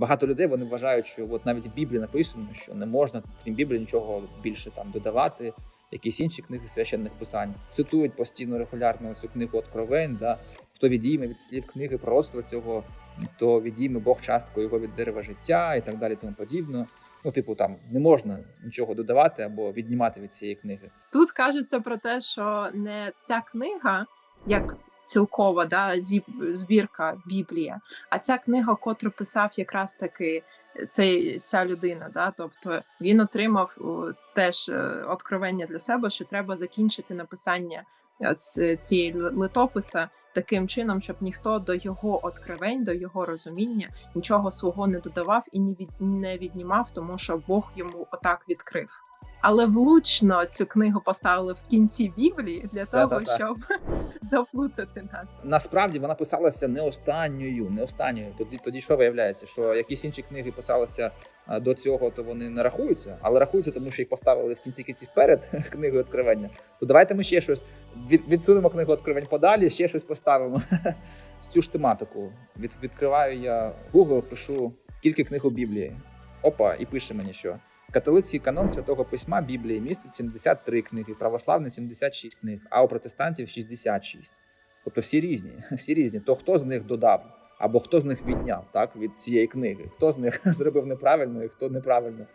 багато людей вони вважають, що от навіть в Біблії написано, що не можна крім Біблії нічого більше там додавати, якісь інші книги священних писань. Цитують постійно регулярно цю книгу Откровень, да? хто відійме від слів книги пророцтва цього, то відійме Бог частку його від дерева життя і так далі, тому подібно. Ну, типу, там не можна нічого додавати або віднімати від цієї книги. Тут кажеться про те, що не ця книга, як цілкова да, зіб- збірка Біблія, а ця книга, котру писав якраз таки цей, ця людина. Да? Тобто він отримав теж е, откровення для себе, що треба закінчити написання е, цієї ли- литописа таким чином, щоб ніхто до його откровень, до його розуміння нічого свого не додавав і не віднімав, тому що Бог йому отак відкрив. Але влучно цю книгу поставили в кінці Біблії для того, Да-да-да. щоб заплутати нас. Насправді вона писалася не останньою, не останньою. Тоді тоді що виявляється, що якісь інші книги писалися до цього, то вони не рахуються, але рахуються, тому що їх поставили в кінці кінців перед книгою відкривання. То давайте ми ще щось відсунемо книгу відкривань подалі, ще щось поставимо. Цю ж тематику від, відкриваю я Google, пишу скільки книг у Біблії. Опа, і пише мені, що католицький канон святого письма Біблії містить 73 книги, православний 76 книг, а у протестантів 66. Тобто всі різні, всі різні. То хто з них додав, або хто з них відняв так, від цієї книги, хто з них зробив неправильно і хто неправильно,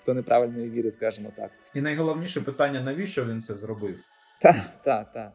хто неправильної віри, скажімо так. І найголовніше питання, навіщо він це зробив? Так, так, так.